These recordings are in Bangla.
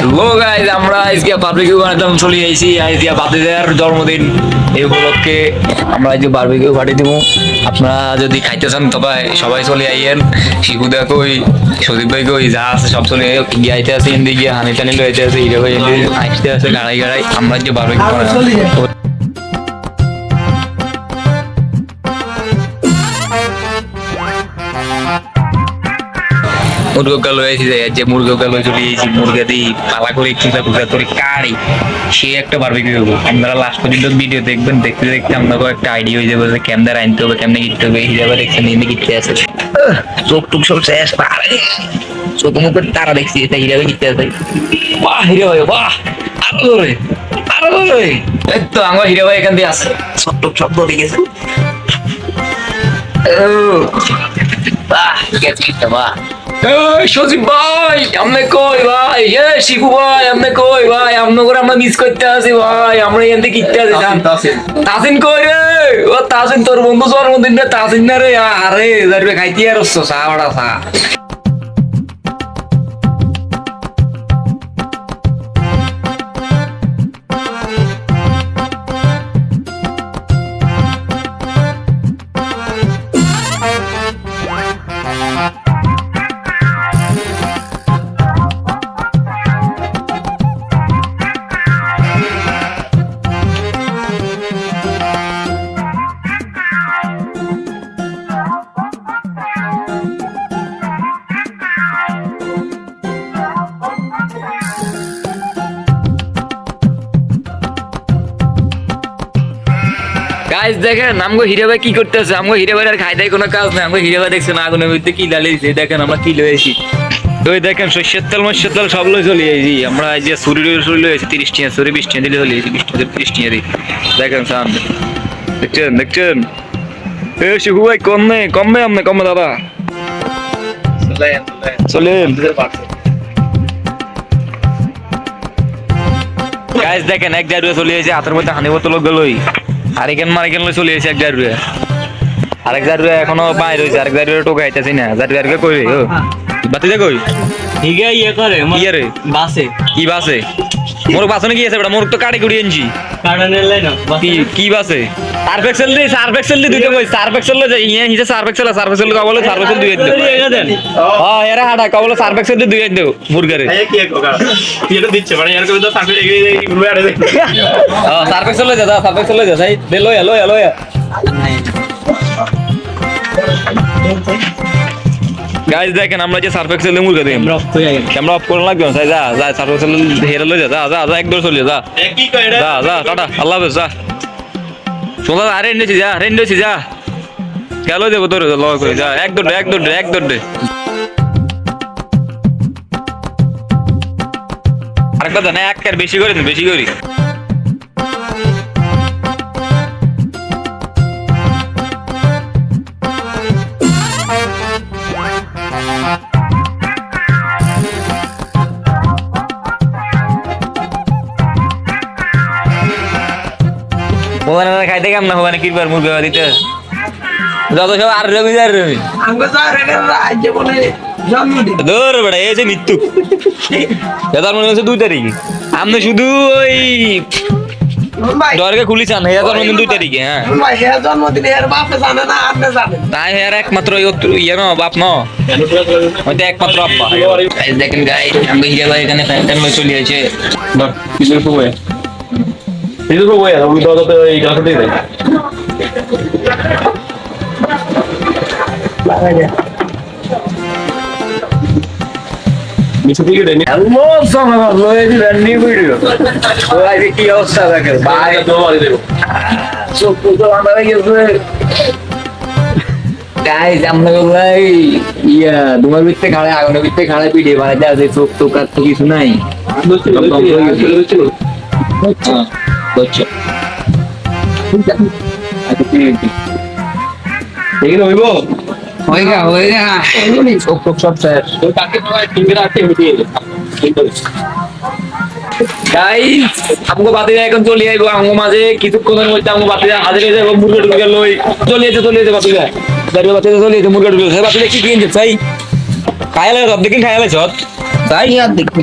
হ্যালো গাইজ আমরা আজকে বারবিকিউ বানাতে চলে আইছি আজকে বাতিদের জন্মদিন। এই উপলক্ষে আমরা আজকে বারবিকিউ পাঠিয়ে দিব। আপনারা যদি খাইতে চান, তবে সবাই চলে আইয়েন। শিবুদা কই সদীপ ভাই কই যা আছে সব চলে গিয়ে গিয়াইতে আছে হিন্দি গিয়ে হানি টানি লইতে আছে হিরো ভাই আসতে আছে গাড়াই গাড়াই আমরা যে বারবিকিউ বানাবো। মুরগা লয়েছি যে যে মুরগা লয়ে চলে গেছি মুরগা দিই পালা করে খুঁজা খুঁজা করে। কাড়ি সে একটা বারবিকিউ হব। আপনারা লাস্ট পর্যন্ত ভিডিও দেখবেন, দেখতে দেখতে আপনাকে একটা আইডিয়া হয়ে যাবে যে কেমনে আনতে হবে, কেমনে কিনতে হবে হিসাবে দেখছেন এমনি কিনতে আছে। চোখ টুক সব শেষ পারে চোখ মুখের তারা দেখছি এটা হিসাবে কিনতে আছে। বাহ, হিরে ভাই, বাহ। আরও ধরে আরও ধরে। এই তো, আমার হিরে ভাই এখান দিয়ে আছে। সব টুক সব ধরে গেছে। বাহ গেছে বাহ। এই সজীব ভাই আমনে কই ভাই? এ শিবু ভাই আমনে কই ভাই? আমনে করে আমরা মিস করতে আছি ভাই আমরা এখান থেকে কিনতে আছি তাসিন কই রে? ও তাসিন তোর বন্ধু জন্মদিন রে তাসিন না রে? আরে যারবে খাইতে আর চা বড়া চা দেখেন আমগো হিরে ভাই কি করতেছে? আমগো হিরে ভাই আর খাই দেয় কোনো কাজ নাই। আমগো হিরে ভাই দেখছেন আগুনের মধ্যে কি ডালিয়েছে দেখেন আমরা কি লয়েছি এই দেখেন সর্ষের তেল মসের তেল সব লই চলে যাইছি আমরা এই যে সুরি সুরি লয়েছি তিরিশ টিয়া সুরি বিশ টিয়া দিলে চলে যাইছি বিশ টিয়া তিরিশ টিয়া দিই দেখেন সামনে দেখছেন দেখছেন? এ শিবু ভাই কমে কমবে আমনে কমে দাদা। চলেন। গাইস দেখেন এক জায়গায় চলে এসেছে হাতের মধ্যে হানি বোতল গেলই। আরেকেন মারিকেন লই চলে এসে এক জারুয়ে আরেক জারুয়ে এখনও বাইরে হইছে আরেক জারুয়ে টোকা আইতাছি না জারুয়ে আরকে কই ও বাতি দে কই? ঠিক আছে ইয়ে করে কি রে বাসে কি বাসে মোর বাসনে কি আছে বেটা? মোর তো কাটি কুড়ি লাইন কি কি বাসে? সার্ফ এক্সেল দি সার্ফ এক্সেল দি দুইটা কই সার্ফ এক্সেল লই যাই ইয়ে হিসে সার্ফ এক্সেল সার্ফ এক্সেল কা বলে সার্ফ এক্সেল দুই দিও হ্যাঁ এরা হাঁটা কা বলে সার্ফ এক্সেল দুই দিও মুরগারে হ্যাঁ সার্ফ এক্সেল লই যা সার্ফ এক্সেল লই যা যাই দে লই লই লই গাইস দেখেন আমরা যে সার্ফ এক্সেল মুরগা দিই ক্যামেরা অফ করে লাগবে না যা যা সার্ফ এক্সেল হেরে লই যা যা যা যা একদম চলে যা। যা যা টাটা আল্লাহ হাফেজ যা। শোনা আরে এনেছি যা আরে এনেছি যা। গেল দেবো তোর লয় করে যা এক দৌড়ে এক দৌড়ে এক দৌড়ে আরেকটা জানা এক কার বেশি করে বেশি করি। মোবাইল খাইতে কেমন না মোবাইল কিরবার মুরগি দিতে যত সব আর রবি আর রবি। ধর বেটা এই যে মৃত্যু। এদার মনে হচ্ছে দুই তারিখ। আপনি শুধু ওই দরকে খুলি চান হেয়ার মনে দুই তারিখে হ্যাঁ। তাই হেয়ার একমাত্র ওই অত- ইয়ে ন বাপ ন। হয়তো একমাত্র আব্বা। দেখেন গাই আমি হিরে ভাই এখানে ফ্যান ট্যান চলে আছে হ্যালো সামার লয়ে দিলেন নি ভিডিও আইবে কি অবস্থা দেখেন ভাই চোখ তো আমরা গেছে গাইজ আমরা ভাই ইয়া তোমার ভিতরে খাড়ায় আগুনের ভিতরে খাড়ায় পিঠে বানাইতে আছে চোখ টোক আর তো কিছু নাই। হয়েগা চোখ টোক সব শেষ গাইস আমগো বাতিরা এখন চলে আইবো আমগো মাঝে কিছুক্ষণের মধ্যে আমগো বাতিরা হাজির হয়ে যাব মুরগা টুরগা লই। চলে যেতে চলে যেতে বাতিরা। দাঁড়িয়ে বাতিরা চলে যেতে মুরগা টুরগা বাতিরা কি কিনছে? চাই। খাইলে সব দেখিন খাইলে সব তাই আর দেখি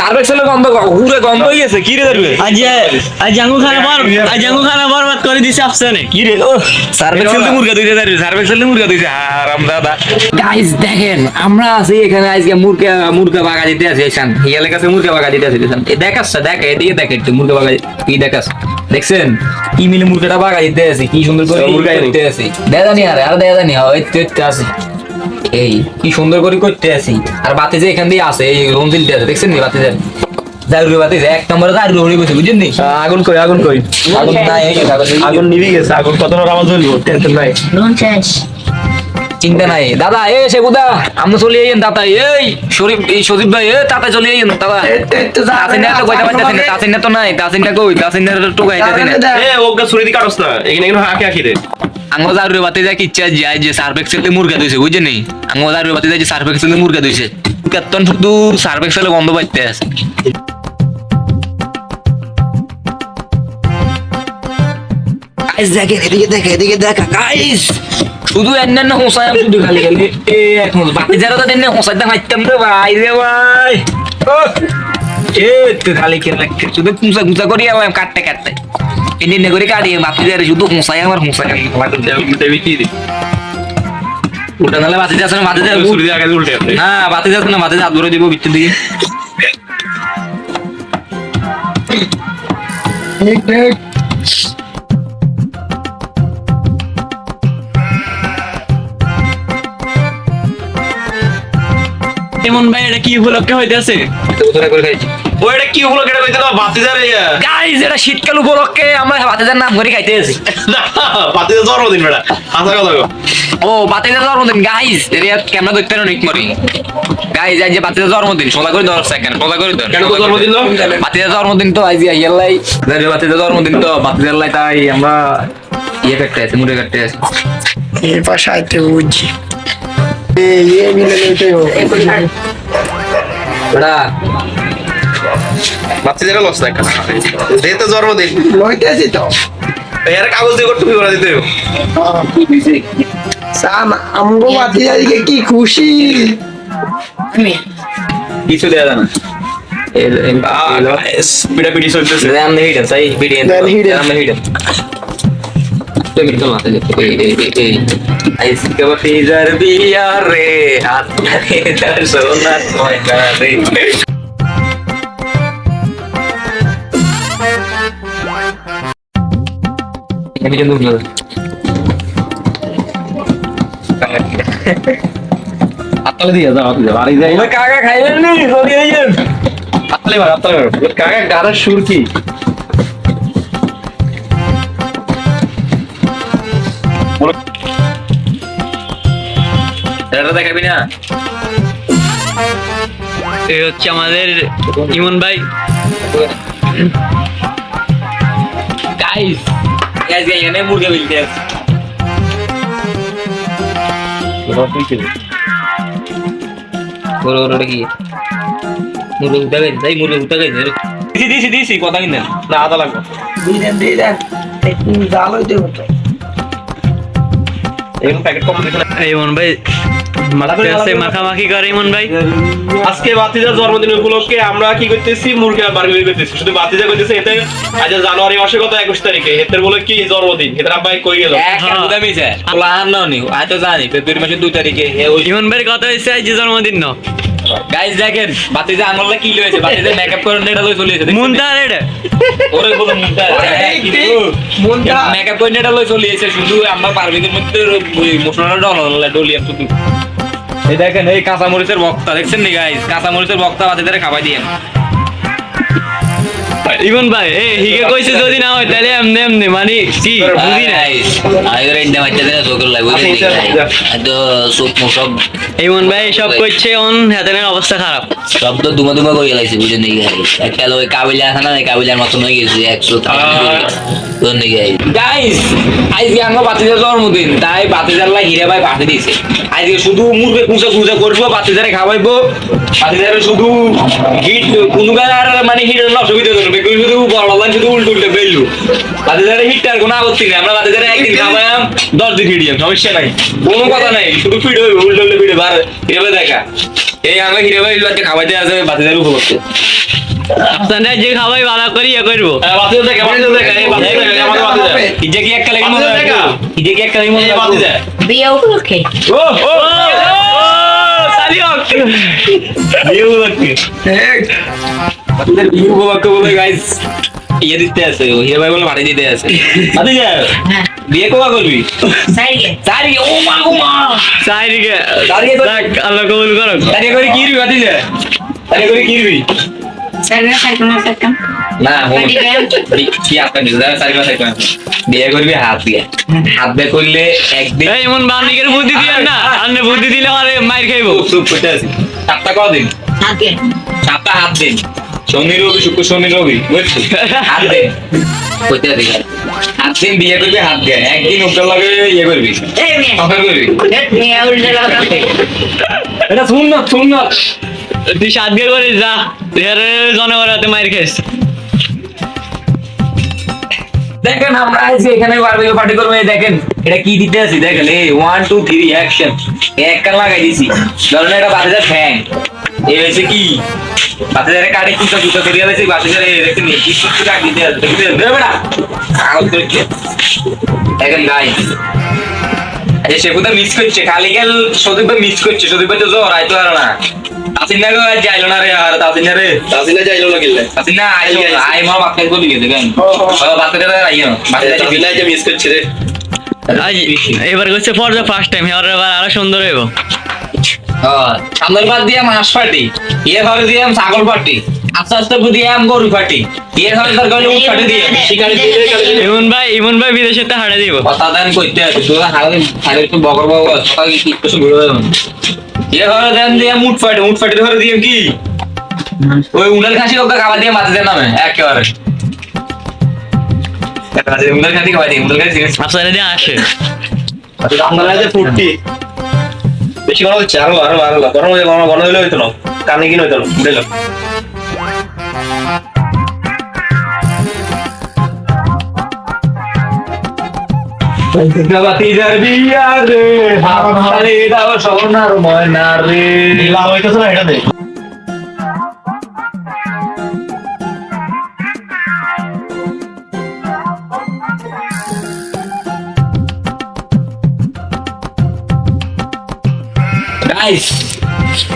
দিছি এরে এরে গাইস এরে এরে সার্ভেক্স হলে গন্ধ কর গন্ধ গেছে কি রে ধরবে? আজ আজ জাঙ্গু খানা বর আজ জাঙ্গু খানা বরবাদ করে দিছে আফসানে। কি রে? ও সার্ভেক্স হলে মুরগা দিছে ধরবে সার্ভেক্স মুরগা দিছে আরাম দাদা। গাইস দেখেন আমরা আছি এখানে আজকে মুরগা মুরগা বাগা দিতে আছি এখান ইয়ালে কাছে মুরগা বাগা দিতে আছি দেখেন এ দেখাচ্ছে দেখ এদিকে দেখ একটু মুরগা বাগা কি দেখাস দেখছেন? কি মিলে মুরগাটা বাগা দিতে আছি কি সুন্দর করে মুরগা দিতে আছি। দেখা আরে আর একটু আছে। এই কি সুন্দর করে করতে আছি। আর বাতি যে এখান দিয়ে আছে এই রঞ্জিল আছে দেখছেন নি বাতি যে? দারুরি বাতি যে এক নম্বরে দারুরি হয়ে গেছে বুঝছেন নি? আগুন কই আগুন কই? আগুন নাই আগুন। নিভে গেছে আগুন কত আওয়াজ হইল টেনশন নাই। নুন শেষ। চিন্তা নাই। দাদা এ সেগুদা আমরা চলে যাইন দাদা এই শরীফ এই সজীব ভাই এ তাতা চলে যাইন দাদা। তাসিনা তো কইতে পারতেছেন না তাসিনা তো নাই তাসিনা কই তাসিনা তো টোকা আইতেছে না এ ওগা ছুরি দি কাটস না এখানে এখানে হাকে হাকি দে। আঙ্গো জারুরি বাতি যা কিচ্ছা যায় যে সার্ভেক্সেল মুরগা দিছে বুঝছেন নি? আঙ্গো জারুরি বাতি যায় যে সার্ভেক্সেল মুরগা দিছে। কেতন শুধু সার্ভেক্সেল বন্ধ পাইতে আছে। গাইস দেখেন এদিকে দেখে এদিকে দেখা গাইস শুধু এন্না হোসাই আমি শুধু খালি খালি। এ এখন বাকি যারা তো দেন হোসাই দা মাইতাম রে ভাই রে ভাই। এ তো খালি কে লাগছে শুধু কুঁচা কুঁচা করি আলাম কাটতে কাটতে। এনে নে করে কাটি বাকি যারা শুধু হোসাই আমার হোসাই দি নালে বাতি যাচ্ছে না বাতি উল্টে না বাতি যাচ্ছে না বাতি হাত ধরে দিব ভিতর দিকে। এমন ভাই এটা কি উপলক্ষে হইতেছে? ধরে ও এটা কি হলো কেটে কইতে দাও বাতি যা রে গাইস এটা শীতকাল উপলক্ষে আমরা বাতিজার নাম করে খাইতে আছি। বাতি জন্মদিন বেটা। হাসা কথা ও বাতিজার জন্মদিন গাইস এর ক্যামেরা দেখতে না নিক মরি? গাইস আজ যে বাতিজার জন্মদিন সোজা করে ধর সেকেন্ড সোজা করে ধর কেন তো জন্মদিন না? বাতিজার জন্মদিন তো আজ বাতিজার জন্মদিন তো বাতিজার লাই তাই আমরা ইয়ে কাটতে আছি মুড়ে কাটতে আছি পাশে আইতে এ মিলে লইতে বেড়া। বাতি যা লস না দে তো জন্মদিন লইতেছি তো। এর কাগজ দিয়ে টুপি করে দিতে সাম আমগো বাতি আজকে কি খুশি? কিছু দেয়া জানা পিটাপিটি চলতেছে। Ram hidden hidden. রাম নেই হিডেন তো মিট কল মাতে এই এই এই আইস কে ফিজার বিয়া রে হাত সোনা ময়না রে আমি কাকা খাইবেন কাকা গাড়ার সুর কি এটা দেখাবি না? এই হচ্ছে আমাদের ইমন ভাই। গাইস গাইস এখানে মুরগি বিলতে আছে বড় বড় কি? মুরগি উঠা গেছে তাই মুরগি উঠা গেছে দিছি দিছি দিছি কথা কিনা না। আদা লাগবে। দিলেন দিলেন একটু জাল হইতে হতো। এরকম প্যাকেট কম দিতে ইমন ভাই মাখতে মাখামাখি করে ইমন ভাই। আজকে বাতিজার জন্মদিন উপলক্ষে আমরা কি করতেছি? মুরগি বার্গার করতেছি শুধু বাতিজা করতেছি এতে আজ জানুয়ারি মাসে কত একুশ তারিখে। এদের বলে কি জন্মদিন? এদের আব্বাই কই গেল? বুদা মিছে প্লান নাও নি আজ জানি ফেব্রুয়ারি মাসের 2 তারিখে ইমন ভাইয়ের কথা হচ্ছে আজ জন্মদিন ন। গাইস দেখেন বাতিজা আঙুলটা কি লয়েছে বাতিজা মেকআপ করে এটা লই চলে এসেছে মুন্তার এটা। ওরে বলো মুন্তা মুন্তা। মেকআপ করে এটা লই চলে এসেছে শুধু আমরা পারবিদের মধ্যে ওই মশলাটা ডল ডলিয়াম শুধু। এই দেখেন এই কাঁচামরিচের বক্তা। দেখছেন নি গাইজ কাঁচামরিচের বক্তা বাতিদের খাবার দিয়ে। ইমন ভাই এ হিগে কইছে যদি না হয় তাহলে এমনি এমনি মানে কি বুঝি না। মাইতে দেনা লাগবে তো চোখ সব ইমন ভাই সব কইছে অন হাতেনের অবস্থা খারাপ। সব তো দুমা দুমা করে গেলাইছে বুঝুন নাকি? একটা ওই কাবিলা আছে না কাবিলার মতন হয়ে গেছে একশো গাইস আজকে আমার বাতিজার জন্মদিন তাই বাতিজার লাই হিরে ভাই পাঠিয়ে দিয়েছে। আজকে শুধু মুরগে কুচা কুচা করব বাতিজারে খাওয়াইবো। বাতিজারে শুধু হিট কোনো আর মানে হিট অসুবিধা করবে কেউ শুধু বড় শুধু উল্টো উল্টে বেললু বাতিজারে হিট আর কোনো আপত্তি নেই আমরা বাতিজারে একদিন খাওয়াইম দশ দিন হিডিয়াম সমস্যা নাই কোনো কথা নাই শুধু ফিট হইবে উল্টো উল্টে ফিট আর হিরে দেখা এই আমরা হিরে ভাই আজকে খাওয়াইতে আছে বাতিজার উপলক্ষে আপনারা যে খাবাই ভালো করি ইয়ে করব হ্যাঁ। ইজে কি মনে। ইজে কি মনে। বিয়ে উপলক্ষে ও, উপলক্ষে বাতিজার বিয়ে বলে গাইস ইয়ে দিতে আছে ও ভাই বলে বাড়ি দিতে আছে বাতিজা হ্যাঁ বিয়ে কবা করবি সাইকে তারি ও মা গো মা সাইরিকে দাঁড়িয়ে তো- আল্লাহ কবুল করো তারি করে কি রবি বাতিজা তারি করে কি রবি সাইকে সাইকে না? কি আপনার বিয়ে করবি হাত দিয়ে হাত দিয়ে করলে একদিন এই ইমন বান্দিকের বুদ্ধি দিলেন না আন্নে বুদ্ধি দিলে আরে মাইর খাইবো চুপ করতে আছি সপ্তাহ কদিন সপ্তাহ হাত দিন শনি রবি শুক্র শনি রবি হাত দিন কইতে আছি হাত দিন বিয়ে করবি হাত দিয়ে একদিন উপর লাগে ইয়ে করবি। সফর করবি? এটা শুন না শুন না। তুই সাতগে করে যা। এর জনগণ হাতে মাইর খাইস। দেখেন আমরা আজকে এখানে বারবিকিউ পার্টি করব। এই দেখেন এটা কি দিতে আছি? দেখেন এই ওয়ান টু থ্রি অ্যাকশন এক কান লাগাই দিছি। ধরেন এটা বাতিজার ফ্যান হয়েছে কি? বাতিজারে কাটে কুচা কুচা করিয়া দিয়েছি বাতিজারে দেখেন এই কি কিছু কাট কাগজ করে গাইস এই শেফুদা মিস করছে খালি গেল সদীপ মিস করছে? সদীপ তো জ্বর আইতো আর না। তাসিনা গো যাইলো না রে আর তাসিনা রে। তাসিনা যাইলো না গেলে। তাসিনা আইলো না আই মা বাপকে বলি গেছে কেন বাচ্চাটা আইও বাচ্চাটা মিস করছে রে। এবার করছে ফর দ্য ফার্স্ট টাইম এবার এবার আরও সুন্দর হইব। সামনের বার দিয়ে মাছ পাটি ইয়ে ঘরে দিয়ে ছাগল পাটি আস্তে আস্তে দিয়ে আম গরু পাটি ইয়ে ঘরে দরকার হলে উঠ পাটি দিয়ে শিকারি দিয়ে ইমন ভাই ইমন ভাই বিদেশে তো হারা দিব। কথা দেন কইতে আছে তুই হারে হারে একটু বকর বকর সকাল কি কিছু ঘুরে যাবেন ইয়ে ঘরে দেন দিয়ে মুঠ পাটি মুঠ পাটি ঘরে দিয়ে কি? ওই উনার খাসি ওকে খাবার দিয়ে মাঝে দেন নামে একেবারে। উনার খাসি খাবার দিয়ে উনার খাসি আপনারা দিয়ে আসে। আমরা যে ফুটটি। বেশি গরম হচ্ছে, আরও আরও আরও গরম হয়ে গরম গরম হইলে হইতো না। কানে কিনে হইতো না বুঝলাম বাতিজার বিয়া রে হারে দাও সোনার ময়না রে লাভ হইতেছে না এটা দেখ guys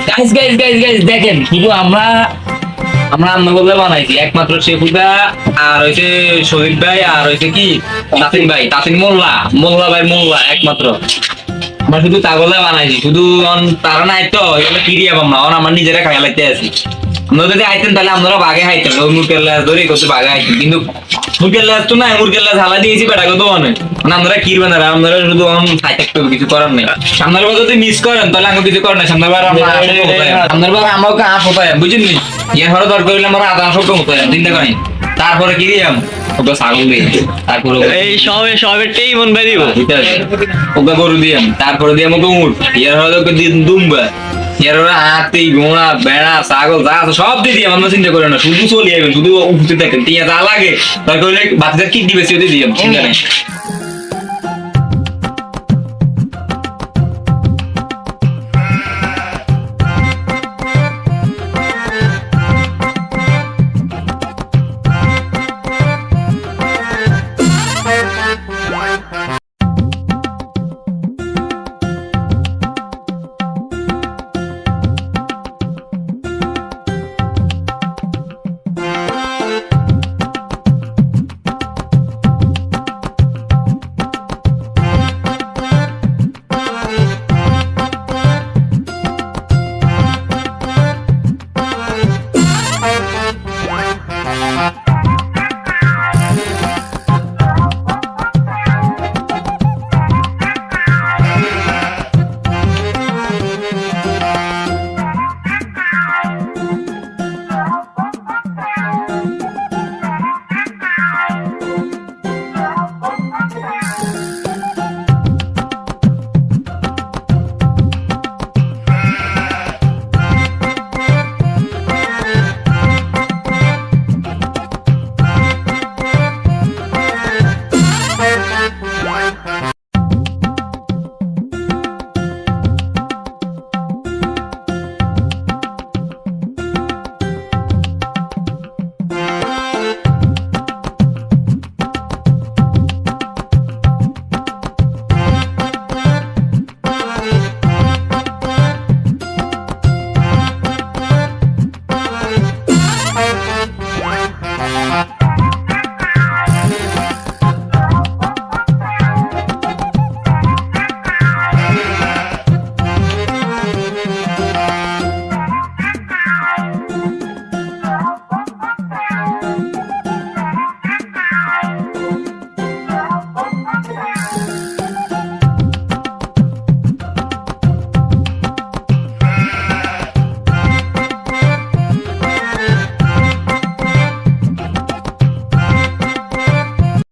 guys guys guys guys দেখেন কিন্তু আমরা আমরা বানাইছি। একমাত্র আর হইছে শহীদ ভাই আর কি? তাসিন ভাই। তাসিন মোল্লা। মোল্লা ভাই মোল্লা, একমাত্র। আমরা শুধু তাগলে বানাইছি। শুধু তারা নাই তো, এগুলো কিরিয়া না। অন নিজেরা খাইয়া লাগতে আছি। আমরা যদি আইতেন তাহলে আমরা বাগে খাইতেন ওই মুরগের লাশ ধরে করতে বাগে খাইতেন কিন্তু মুরগের লাশ তো নাই মুরগের লাশ হালা দিয়েছি বেটাকে তো অনেক মানে কিরবেন না আমরা শুধু অন খাই থাকতে কিছু করার নেই। সামনের বার যদি মিস করেন তাহলে আমাকে কিছু করেন না সামনের বার? সামনের বার আমাকে আপ হতায় বুঝিনি ইয়ে হরে দরকার হইলে আমরা আধা হতায় চিন্তা করেন। তারপরে কি দিয়াম ওকে ছাগল দিয়ে তারপরে এই সবে সবেরটাই ইমন ভাই দিব ওকে গরু দিয়াম তারপরে দিয়াম ওকে উঠ ইয়ার হলে ওকে দিন দুম্বা। ইয়ার হাতি, ঘোড়া বেড়া ছাগল, যা সব দিয়ে দিয়াম আমরা চিন্তা করেন না, শুধু চলে যাবেন শুধু উঠতে থাকেন টিয়া যা লাগে, তারপরে বাচ্চাদের কি দিবে সেটা দিয়ে চিন্তা নেই।